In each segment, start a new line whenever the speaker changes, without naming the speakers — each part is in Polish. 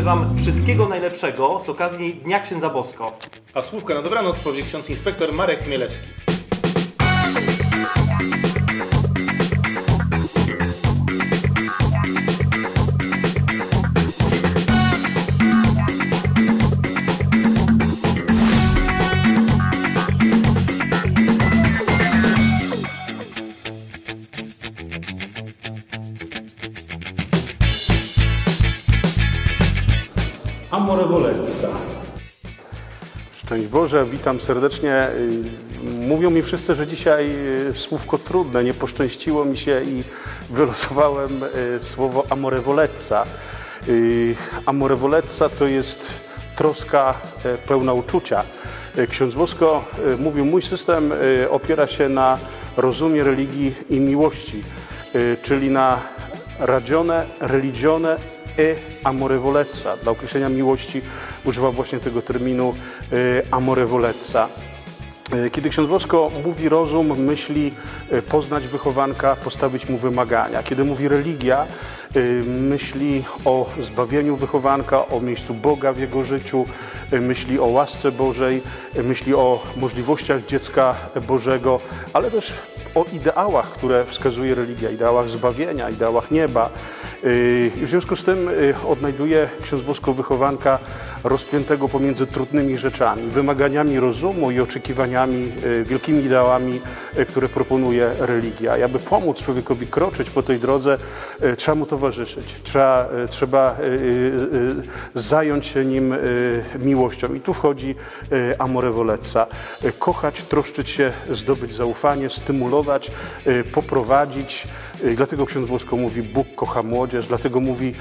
życzymy Wam wszystkiego najlepszego z okazji Dnia Księdza Bosko.
A słówka na dobranoc powie ksiądz inspektor Marek Chmielewski. Amorevolezza.
Szczęść Boże, witam serdecznie. Y, Mówią mi wszyscy, że dzisiaj y, słówko trudne, nie poszczęściło mi się i wylosowałem y, słowo. Y, Amorevolezza to jest troska e, pełna uczucia. Ksiądz Bosko mówił, mój system opiera się na rozumie religii i miłości, czyli na ragione, religione e amorevolezza. Dla określenia miłości używa właśnie tego terminu e, Kiedy ksiądz Bosko mówi rozum, myśli poznać wychowanka, postawić mu wymagania. Kiedy mówi religia, myśli o zbawieniu wychowanka, o miejscu Boga w jego życiu, myśli o łasce Bożej, myśli o możliwościach dziecka Bożego, ale też o ideałach, które wskazuje religia, ideałach zbawienia, ideałach nieba. I w związku z tym yy, odnajduje ksiądz Bosko wychowanka rozpiętego pomiędzy trudnymi rzeczami, wymaganiami rozumu i oczekiwaniami, yy, wielkimi ideałami, yy, które proponuje religia. I aby pomóc człowiekowi kroczyć po tej drodze, yy, trzeba mu towarzyszyć, trzeba, trzeba zająć się nim miłością. I tu wchodzi amorevolezza. Yy, Kochać, troszczyć się, zdobyć zaufanie, stymulować, poprowadzić. Dlatego ksiądz Bosko mówi, Bóg kocha młodzież, dlatego mówi,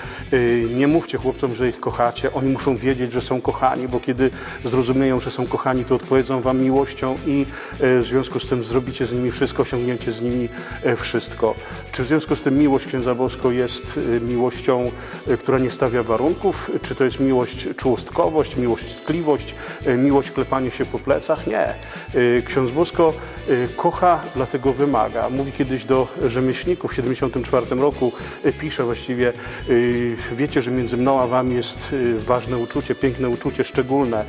nie mówcie chłopcom, że ich kochacie. Oni muszą wiedzieć, że są kochani, bo kiedy zrozumieją, że są kochani, to odpowiedzą wam miłością i yy, w związku z tym zrobicie z nimi wszystko, osiągnięcie z nimi yy, wszystko. Czy w związku z tym miłość księdza Bosko jest yy, miłością, która nie stawia warunków? Czy to jest miłość czułostkowość, miłość tkliwość, miłość klepanie się po plecach? Nie. Ksiądz Bosko kocha, dlatego wymaga. Mówi kiedyś do rzemieślników w 74 roku, pisze właściwie, wiecie, że między mną a wami jest ważne uczucie, piękne uczucie, szczególne.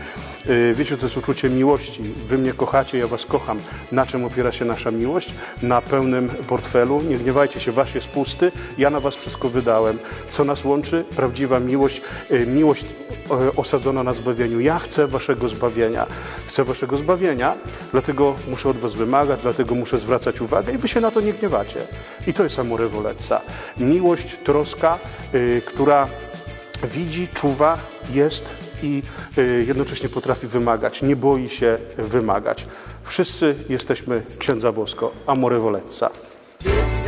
Yy, Wiecie, to jest uczucie miłości. Wy mnie kochacie, ja was kocham. Na czym opiera się nasza miłość? Na pełnym portfelu. Nie gniewajcie się, wasz jest pusty, ja na was wszystko wydałem. Co nas łączy? Prawdziwa miłość, yy, miłość e, osadzona na zbawieniu. Ja chcę waszego zbawienia. Chcę waszego zbawienia, dlatego muszę od was wymagać, dlatego muszę zwracać uwagę i wy się na to nie gniewacie. I to jest amorevolezza. Miłość, troska, która widzi, czuwa, jest i y, jednocześnie potrafi wymagać, nie boi się wymagać. Wszyscy jesteśmy księdza Bosko, amorevolezza.
This